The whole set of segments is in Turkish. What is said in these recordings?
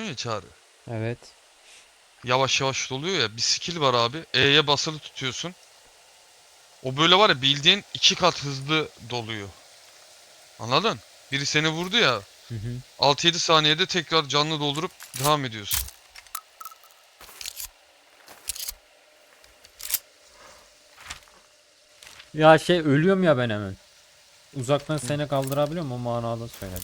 ya çağrı. Evet. Yavaş yavaş doluyor ya. Bir skill var abi. E'ye basılı tutuyorsun. O böyle var ya bildiğin iki kat hızlı doluyor. Anladın? Biri seni vurdu ya. Hı hı. 6-7 saniyede tekrar canlı doldurup devam ediyorsun. Ya şey ölüyorum ya ben hemen. Uzaktan seni kaldırabiliyorum o manada söyledim.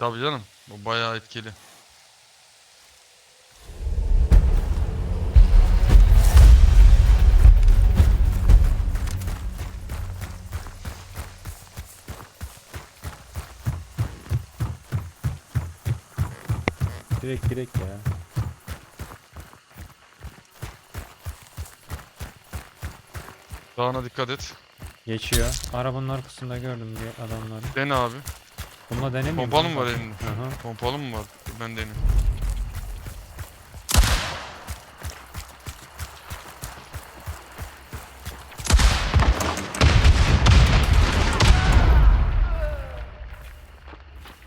Tabii canım. Bu bayağı etkili. Direkt direkt ya. Dağına dikkat et. Geçiyor. Arabanın arkasında gördüm bir adamları. Dene abi. Bununla denemiyor Pompalı mı var elinde? Hı hı. Pompalı mı var? Ben deneyim.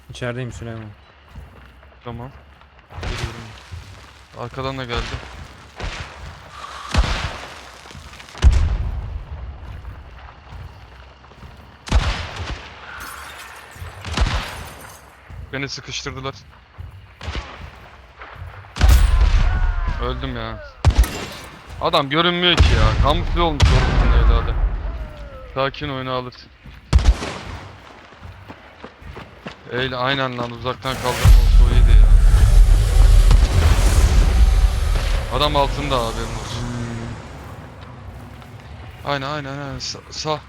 İçerideyim Süleyman. Tamam. Arkadan da geldi. Beni sıkıştırdılar. Öldüm ya. Adam görünmüyor ki ya. Kamufle olmuş orasında evladı. Sakin oyunu alırsın. Eyle aynen lan uzaktan kaldırma olsa iyiydi ya. Adam altında haberin olsun. Aynen aynen aynen Sa- sağ.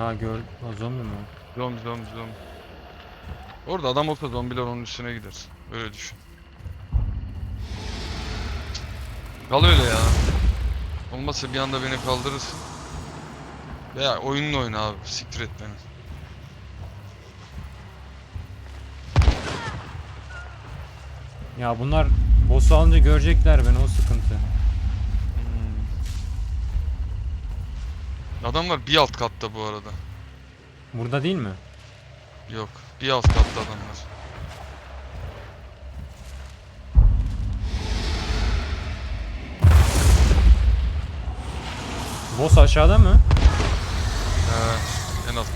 Ya gör. O zombi mi? Zombi zombi zombi. Orada adam olsa zombiler onun üstüne gider. Öyle düşün. Kal öyle ya. Olmazsa bir anda beni kaldırırsın. Veya oyununu oyna abi. Siktir et beni. Ya bunlar boss'u alınca görecekler beni o sıkıntı. Adamlar bir alt katta bu arada. Burada değil mi? Yok. Bir alt katta adamlar. Boss aşağıda mı? He, en altta.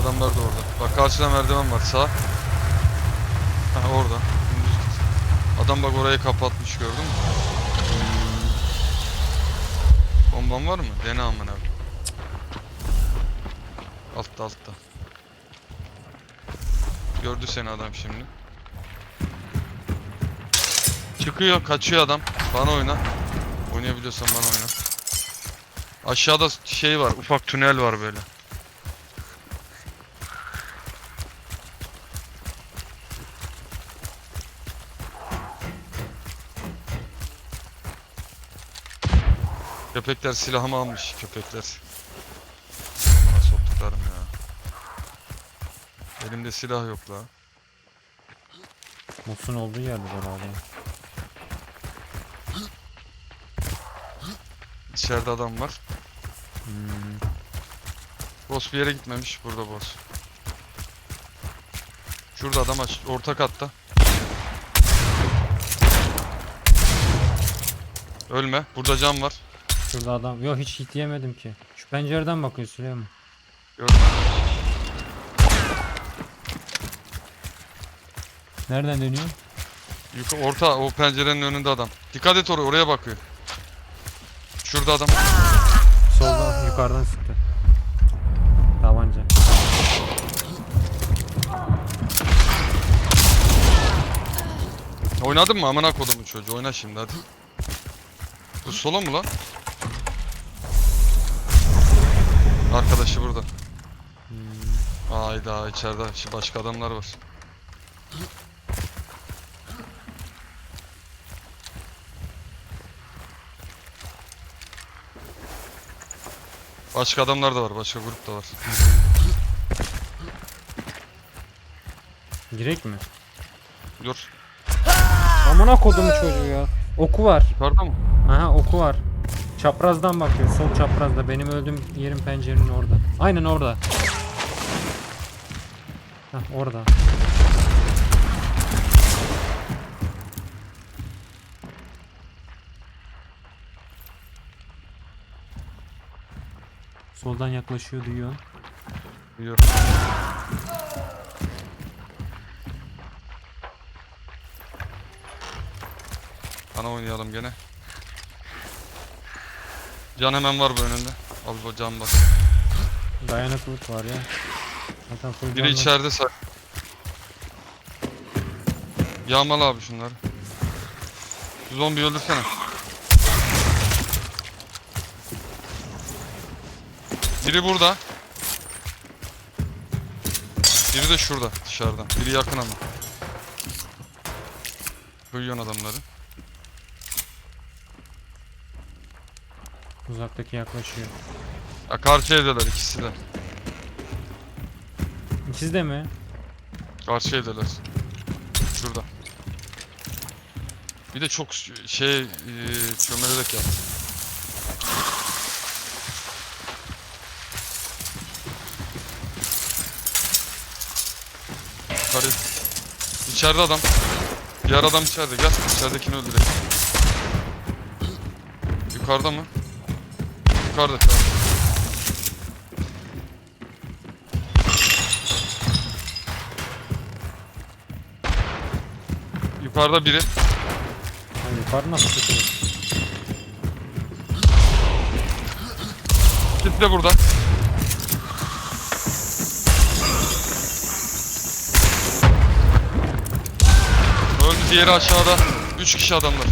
Adamlar da orada. Bak karşıda merdiven var sağ. Ha orada. Adam bak orayı kapatmış gördün mü? Bomban var mı? Dene amına. Altta altta. Gördü seni adam şimdi. Çıkıyor, kaçıyor adam. Bana oyna. Oynayabiliyorsan bana oyna. Aşağıda şey var, ufak tünel var böyle. Köpekler silahımı almış köpekler. Bana soktuklarım ya. Elimde silah yok la. Boss'un olduğu yerde herhalde. İçeride adam var. Hmm. Boss bir yere gitmemiş. Burada boss. Şurada adam aç. Orta katta. Ölme. Burada cam var. Şurada adam. Yok hiç hit yemedim ki. Şu pencereden bakıyor Süleyman. Gördüm. Nereden dönüyor? Yukarı, orta o pencerenin önünde adam. Dikkat et oraya, oraya bakıyor. Şurada adam. Solda yukarıdan sıktı. Tabanca. Oynadın mı amına kodumun çocuğu? Oyna şimdi hadi. Bu solo mu lan? Arkadaşı burada. Hmm. Hayda içeride başka adamlar var. Başka adamlar da var, başka grup da var. Girek mi? Dur. Amına kodum çocuğu ya. Oku var. Yukarıda mı? Aha oku var. Çaprazdan bakıyor. Sol çaprazda. Benim öldüğüm yerin pencerenin orada. Aynen orada. Hah orada. Soldan yaklaşıyor duyuyor. Duyuyorum. Bana oynayalım gene. Can hemen var bu önünde. Al bu can bak. Dayanıklılık var ya. Zaten full Biri canlı. içeride say. Yağmalı abi şunları. Şu zombiyi öldürsene. Biri burada. Biri de şurada dışarıda. Biri yakın ama. Duyuyorsun adamları. Uzaktaki yaklaşıyor. Ya karşı evdeler ikisi de. İkisi de mi? Karşı evdeler. Şurada. Bir de çok şey e, çömelerek yaptı. Yukarı. İçeride adam. Diğer adam içeride. Gel içeridekini öldürelim. Yukarıda mı? Yukarıda tamam. Yukarıda biri. Ha, yukarı nasıl çıkıyor? İkisi de burada. Öldü diğeri aşağıda. Üç kişi adamlar.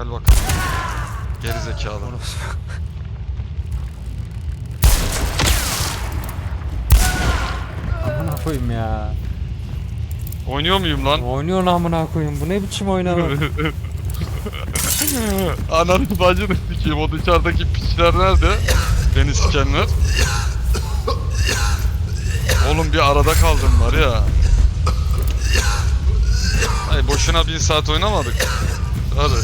Gel bakalım. Geri zekalı. Amına koyayım ya. Oynuyor muyum lan? Oynuyorsun amına koyayım. Bu ne biçim oynama? Ananı bacını sikeyim. O dışarıdaki piçler nerede? Beni sikenler. Oğlum bir arada kaldım var ya. Ay boşuna bir saat oynamadık. Hadi.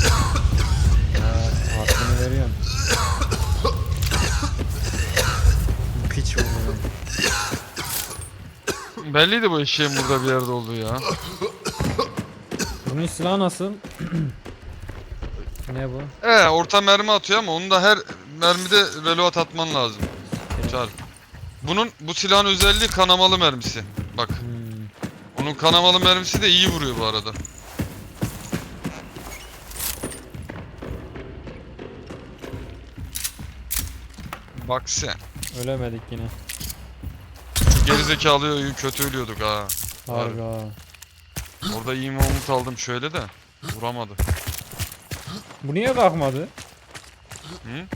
Belliydi bu eşeğin burada bir yerde olduğu ya. Bunun silahı nasıl? ne bu? Ee orta mermi atıyor ama onu da her mermide reload atman lazım. Çağır. Bunun bu silahın özelliği kanamalı mermisi. Bak. Hmm. Onun kanamalı mermisi de iyi vuruyor bu arada. Bak sen. Ölemedik yine. Gerizekalı kötü ölüyorduk ha. Harbi ha. Orada iyi umut aldım şöyle de. Vuramadı. Bu niye kalkmadı? Hı?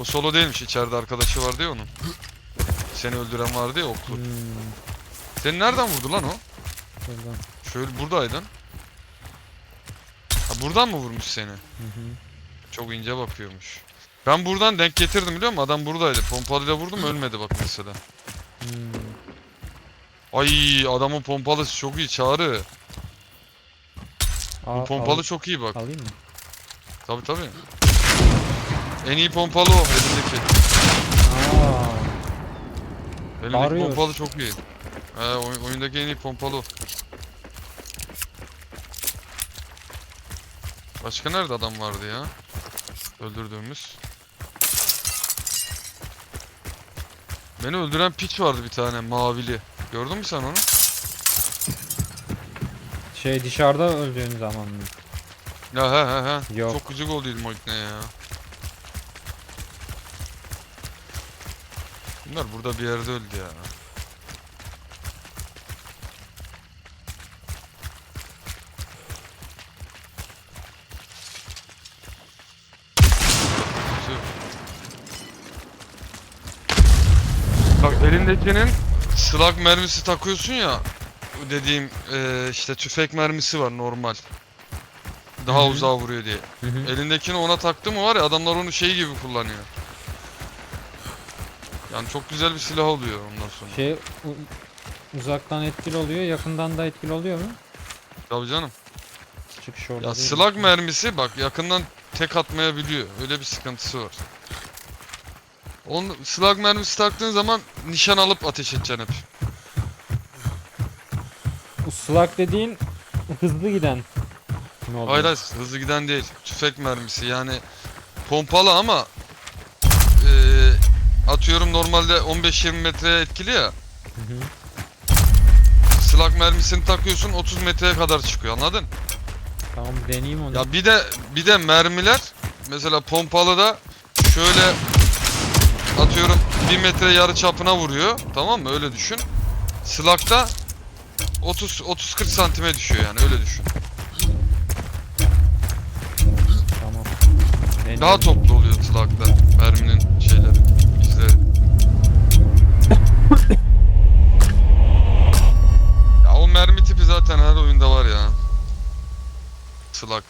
O solo değilmiş. içeride arkadaşı vardı ya onun. Seni öldüren vardı ya oklu. Hmm. Seni nereden vurdu lan o? Şuradan. Şöyle buradaydın. Ha buradan mı vurmuş seni? Hı hı. Çok ince bakıyormuş. Ben buradan denk getirdim biliyor musun? Adam buradaydı. Pompalıyla vurdum ölmedi bak mesela. Hmm. Ay adamın pompalısı çok iyi çağrı. Bu Al- pompalı al- çok iyi bak. Alayım mı? Tabi tabi. En iyi pompalı o elimdeki. Aa. Bağırıyor. pompalı çok iyi. Oy- oyundaki en iyi pompalı o. Başka nerede adam vardı ya? Öldürdüğümüz. Beni öldüren piç vardı bir tane mavili. Gördün mü sen onu? Şey dışarıda öldüğün zaman mı? Ya he he he. Yok. Çok gıcık oldum o ikneye ya. Bunlar burada bir yerde öldü ya. Bak elindekinin slug mermisi takıyorsun ya. Dediğim eee, işte tüfek mermisi var normal. Daha Hı hı. uzağa vuruyor diye. Hı hı. Elindekini ona taktı mı var ya adamlar onu şey gibi kullanıyor. Yani çok güzel bir silah oluyor ondan sonra. Şey uzaktan etkili oluyor, yakından da etkili oluyor mu? Tabii canım. Çıkış orada Ya slug mermisi bak yakından tek atmayabiliyor. Öyle bir sıkıntısı var. On slug mermisi taktığın zaman nişan alıp ateş edeceksin hep. Bu slug dediğin hızlı giden. Ne? Hayır hayır hızlı giden değil. Tüfek mermisi yani pompalı ama eee, atıyorum normalde 15-20 metreye etkili ya. Hı hı. Slug mermisini takıyorsun 30 metreye kadar çıkıyor anladın? Tamam deneyeyim onu. Ya bir de bir de mermiler mesela pompalı da şöyle atıyorum 1 metre yarı çapına vuruyor. Tamam mı? Öyle düşün. Slug'da 30 30 40 santime düşüyor yani öyle düşün. Tamam. Deneyeyim. Daha toplu oluyor slug'da merminin şeyleri, izleri. ya o mermi tipi zaten her oyunda var ya. Slug.